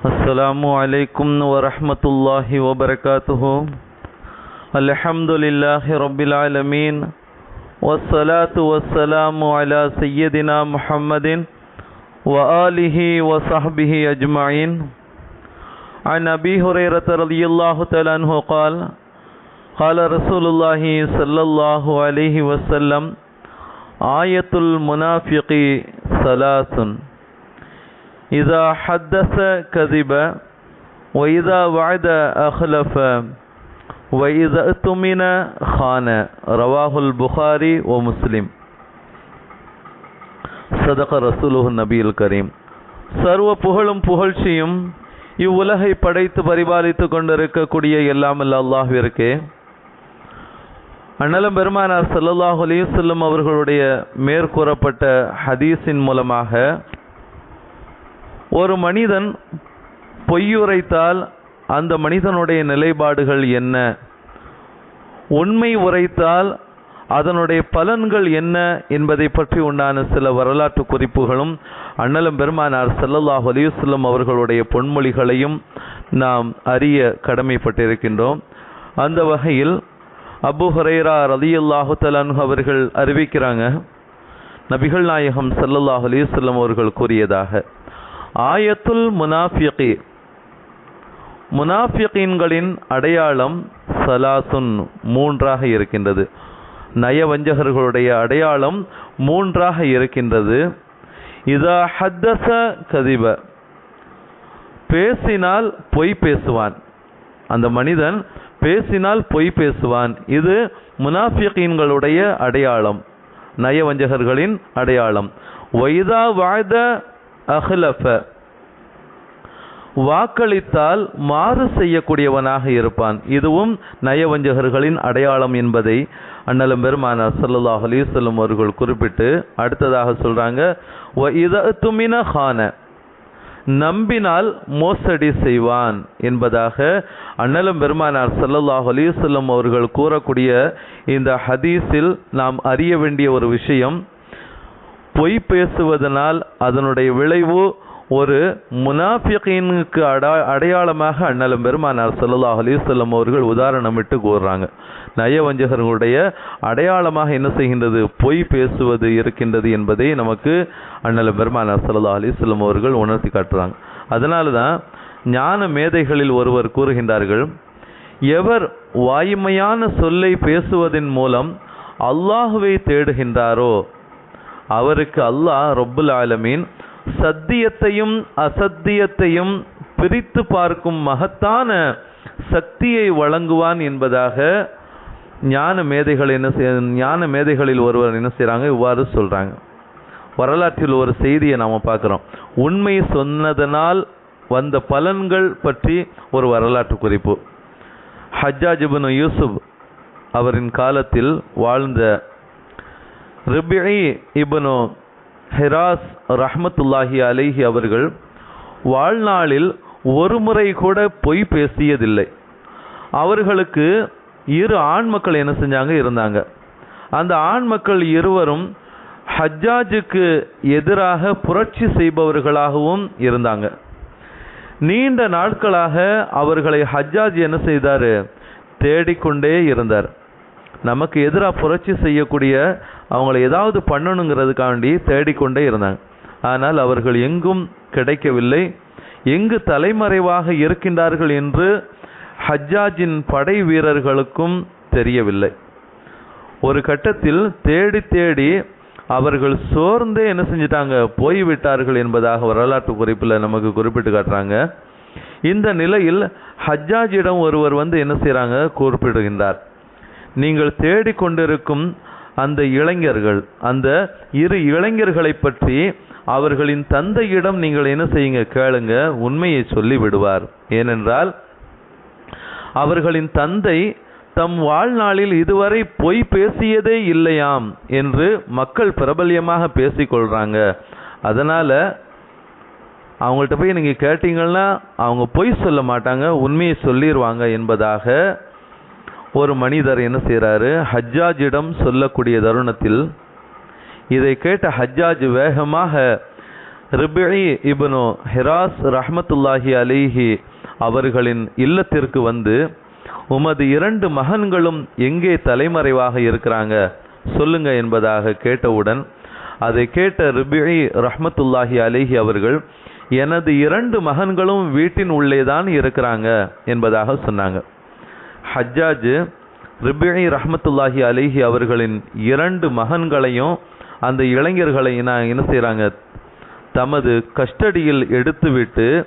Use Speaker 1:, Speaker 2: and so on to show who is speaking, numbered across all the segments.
Speaker 1: السلام عليكم ورحمة الله وبركاته. الحمد لله رب العالمين. والصلاة والسلام على سيدنا محمد وآله وصحبه أجمعين. عن أبي هريرة رضي الله تعالى عنه قال قال رسول الله صلى الله عليه وسلم آية المنافق ثلاث. இதா ஹத்தச கதிப ஒய்தா வாய்த அஹ்லஃப ஒய்த துமின ஹான ரவாஹுல் புகாரி ஓ முஸ்லிம் சதக ரசூலுஹு நபியுல் கரீம் சர்வ புகழும் புகழ்ச்சியும் இவ்வுலகை படைத்து பரிபாலித்து கொண்டிருக்கக்கூடிய எல்லாமல் அல்லாஹிற்கு அண்ணலம் பெருமானார் சல்லாஹ் அலிசல்லம் அவர்களுடைய மேற்கூறப்பட்ட ஹதீஸின் மூலமாக ஒரு மனிதன் பொய்யுரைத்தால் அந்த மனிதனுடைய நிலைப்பாடுகள் என்ன? உண்மை உரைத்தால் அதனுடைய பலன்கள் என்ன என்பதை பற்றி உண்டான சில வரலாற்று குறிப்புகளும் அண்ணலம் பெருமானார் செல்லல்லாஹ் அலைஹி அவர்களுடைய பொன்மொழிகளையும் நாம் அறிய கடமைப்பட்டிருக்கின்றோம். அந்த வகையில் அபு ஹுரைரா ரலியல்லாஹு தலான்ஹு அவர்கள் அறிவிக்கிறாங்க நபிகள் நாயகம் ஸல்லல்லாஹு அலைஹி அவர்கள் கூறியதாக. ஆயத்துல் முனாஃபிகி. முனாஃபிகீன்களின் அடையாளம் சலாசுன் மூன்றாக இருக்கின்றது. நயவஞ்சகர்களுடைய அடையாளம் மூன்றாக இருக்கின்றது. இதா ஹத்தச கதிப. பேசினால் பொய் பேசுவான். அந்த மனிதன் பேசினால் பொய் பேசுவான். இது முனாஃபிகீன்களுடைய அடையாளம். நயவஞ்சகர்களின் அடையாளம். வைதா வாய்த அஹ்லஃப வாக்களித்தால் மாறு செய்யக்கூடியவனாக இருப்பான். இதுவும் நயவஞ்சகர்களின் அடையாளம் என்பதை அண்ணலும் பெருமானார் ஸல்லல்லாஹு அலைஹி அவர்கள் குறிப்பிட்டு அடுத்ததாக சொல்றாங்க துமின ஹான. நம்பினால் மோசடி செய்வான் என்பதாக அண்ணலும் பெருமானார் ஸல்லல்லாஹு அலைஹி அவர்கள் கூறக்கூடிய இந்த ஹதீஸில் நாம் அறிய வேண்டிய ஒரு விஷயம் பொய் பேசுவதனால் அதனுடைய விளைவு ஒரு முனாஃபிகினுக்கு அடா அடையாளமாக அண்ணலும் பெருமானார் ஸல்லல்லாஹு அலிசல்லம் அவர்கள் உதாரணம் விட்டு கூறுறாங்க. நயவஞ்சகர்களுடைய அடையாளமாக என்ன செய்கின்றது? பொய் பேசுவது இருக்கின்றது என்பதை நமக்கு அண்ணலும் பெருமானார் ஸல்லல்லாஹு அலிசல்லம் அவர்கள் உணர்த்தி காட்டுறாங்க. அதனால தான் ஞான மேதைகளில் ஒருவர் கூறுகின்றார்கள் எவர் வாய்மையான சொல்லை பேசுவதன் மூலம் அல்லாஹுவை தேடுகின்றாரோ அவருக்கு அல்லாஹ் ரொப்புல் ஆலமீன் சத்தியத்தையும் அசத்தியத்தையும் பிரித்து பார்க்கும் மகத்தான சக்தியை வழங்குவான் என்பதாக ஞான மேதைகள் என்ன செய் ஞான மேதைகளில் ஒருவர் என்ன செய்கிறாங்க இவ்வாறு சொல்கிறாங்க வரலாற்றில் ஒரு செய்தியை நாம் பார்க்குறோம். உண்மை சொன்னதனால் வந்த பலன்கள் பற்றி ஒரு வரலாற்று குறிப்பு. ஹஜ்ஜாஜ் யூசுப் அவரின் காலத்தில் வாழ்ந்த ரிபிஐ இபனு ஹிராஸ் ரஹமத்துல்லாஹி அலைஹி அவர்கள் வாழ்நாளில் ஒரு முறை கூட பொய் பேசியதில்லை. அவர்களுக்கு இரு ஆண் மக்கள் என்ன செஞ்சாங்க? இருந்தாங்க. அந்த ஆண் மக்கள் இருவரும் ஹஜ்ஜாஜுக்கு எதிராக புரட்சி செய்பவர்களாகவும் இருந்தாங்க. நீண்ட நாட்களாக அவர்களை ஹஜ்ஜாஜ் என்ன செய்தார்? தேடிக்கொண்டே இருந்தார். நமக்கு எதிராக புரட்சி செய்யக்கூடிய அவங்கள ஏதாவது பண்ணணுங்கிறதுக்காண்டி தேடிக்கொண்டே இருந்தாங்க. ஆனால் அவர்கள் எங்கும் கிடைக்கவில்லை. எங்கு தலைமறைவாக இருக்கின்றார்கள் என்று ஹஜ்ஜாஜின் படை வீரர்களுக்கும் தெரியவில்லை. ஒரு கட்டத்தில் தேடி தேடி அவர்கள் சோர்ந்தே என்ன செஞ்சிட்டாங்க? போய்விட்டார்கள் என்பதாக வரலாற்று குறிப்பில் நமக்கு குறிப்பிட்டு காட்டுறாங்க. இந்த நிலையில் ஹஜ்ஜாஜிடம் ஒருவர் வந்து என்ன செய்கிறாங்க குறிப்பிடுகின்றார் நீங்கள் தேடிக்கொண்டிருக்கும் அந்த இளைஞர்கள் அந்த இரு இளைஞர்களை பற்றி அவர்களின் தந்தையிடம் நீங்கள் என்ன செய்யுங்க கேளுங்க உண்மையை சொல்லி விடுவார் ஏனென்றால் அவர்களின் தந்தை தம் வாழ்நாளில் இதுவரை பொய் பேசியதே இல்லையாம் என்று மக்கள் பிரபல்யமாக பேசிக்கொள்கிறாங்க அதனால் அவங்கள்ட்ட போய் நீங்கள் கேட்டீங்கன்னா அவங்க பொய் சொல்ல மாட்டாங்க உண்மையை சொல்லிடுவாங்க என்பதாக ஒரு மனிதர் என்ன செய்கிறாரு ஹஜ்ஜாஜிடம் சொல்லக்கூடிய தருணத்தில் இதை கேட்ட ஹஜ்ஜாஜ் வேகமாக ரிபிஇ இப்னு ஹிராஸ் ரஹ்மத்துல்லாஹி அலிஹி அவர்களின் இல்லத்திற்கு வந்து உமது இரண்டு மகன்களும் எங்கே தலைமறைவாக இருக்கிறாங்க? சொல்லுங்க என்பதாக கேட்டவுடன் அதை கேட்ட ரிபிஇ ரஹ்மத்துல்லாஹி அலிஹி அவர்கள் எனது இரண்டு மகன்களும் வீட்டின் உள்ளே தான் இருக்கிறாங்க என்பதாக சொன்னாங்க. ஹஜ்ஜாஜ் ரிபிஇ ரஹமத்துல்லாஹி அலிஹி அவர்களின் இரண்டு மகன்களையும் அந்த இளைஞர்களை நான் என்ன செய்கிறாங்க தமது கஸ்டடியில் எடுத்துவிட்டு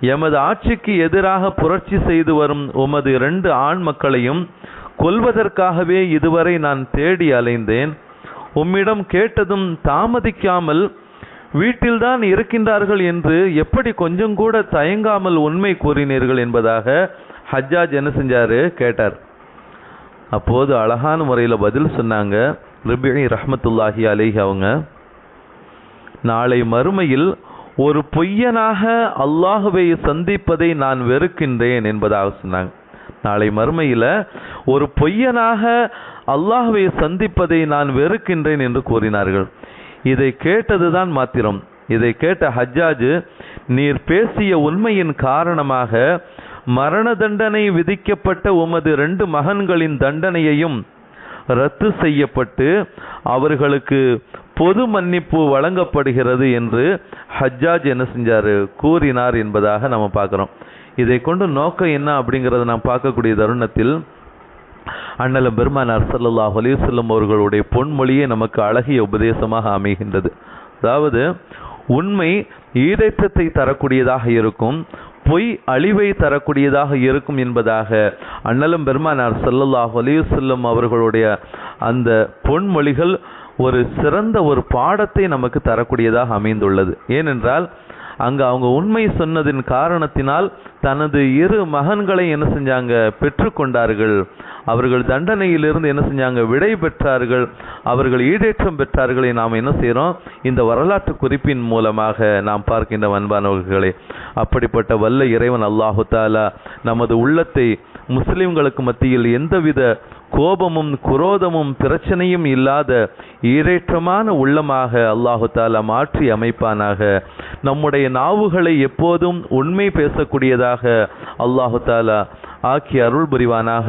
Speaker 1: எமது ஆட்சிக்கு எதிராக புரட்சி செய்து வரும் உமது இரண்டு ஆண் மக்களையும் கொல்வதற்காகவே இதுவரை நான் தேடி அலைந்தேன். உம்மிடம் கேட்டதும் தாமதிக்காமல் வீட்டில்தான் இருக்கின்றார்கள் என்று எப்படி கொஞ்சம் கூட தயங்காமல் உண்மை கூறினீர்கள் என்பதாக ஹஜ்ஜாஜ் என்ன செஞ்சார்? கேட்டார். அப்போது அழகான முறையில் பதில் சொன்னாங்க. ரிபிணி ரஹமத்துல்லாஹி அலைஹி அவங்க. நாளை மறுமையில் ஒரு பொய்யனாக அல்லாஹுவை சந்திப்பதை நான் வெறுக்கின்றேன் என்பதாக சொன்னாங்க. நாளை மறுமையில் ஒரு பொய்யனாக அல்லாஹுவை சந்திப்பதை நான் வெறுக்கின்றேன் என்று கூறினார்கள். இதை கேட்டதுதான் மாத்திரம். இதை கேட்ட ஹஜ்ஜாஜ் நீர் பேசிய உண்மையின் காரணமாக மரண தண்டனை விதிக்கப்பட்ட உமது ரெண்டு மகன்களின் தண்டனையையும் ரத்து செய்யப்பட்டு அவர்களுக்கு பொது மன்னிப்பு வழங்கப்படுகிறது என்று ஹஜ்ஜாஜ் என்ன செஞ்சாரு? கூறினார் என்பதாக நம்ம பார்க்கிறோம். இதை கொண்டு நோக்கம் என்ன அப்படிங்கிறத நாம் பார்க்கக்கூடிய தருணத்தில் அண்ணலம் பெருமானார் ஸல்லல்லாஹு அலைஹி அவர்களுடைய பொன்மொழியே நமக்கு அழகிய உபதேசமாக அமைகின்றது. அதாவது உண்மை ஈடேற்றத்தை தரக்கூடியதாக இருக்கும். பொய் அழிவை தரக்கூடியதாக இருக்கும் என்பதாக அண்ணலும் பெருமானார் செல்லல்லாஹ் செல்லும் அவர்களுடைய அந்த பொன்மொழிகள் ஒரு சிறந்த ஒரு பாடத்தை நமக்கு தரக்கூடியதாக அமைந்துள்ளது. ஏனென்றால் அங்கு அவங்க உண்மை சொன்னதின் காரணத்தினால் தனது இரு மகன்களை என்ன செஞ்சாங்க? பெற்றுக்கொண்டார்கள். அவர்கள் தண்டனையிலிருந்து என்ன செஞ்சாங்க? விடை பெற்றார்கள். அவர்கள் ஈடேற்றம் பெற்றார்களை. நாம் என்ன செய்கிறோம் இந்த வரலாற்று குறிப்பின் மூலமாக நாம் பார்க்கின்ற அன்பானவர்களே அப்படிப்பட்ட வல்ல இறைவன் அல்லாஹு தாலா நமது உள்ளத்தை முஸ்லிம்களுக்கு மத்தியில் எந்தவித கோபமும் குரோதமும் பிரச்சனையும் இல்லாத ஈரேற்றமான உள்ளமாக அல்லாஹு தாலா மாற்றி அமைப்பானாக. நம்முடைய நாவுகளை எப்போதும் உண்மை பேசக்கூடியதாக அல்லாஹு தாலா ஆக்கி அருள் புரிவானாக.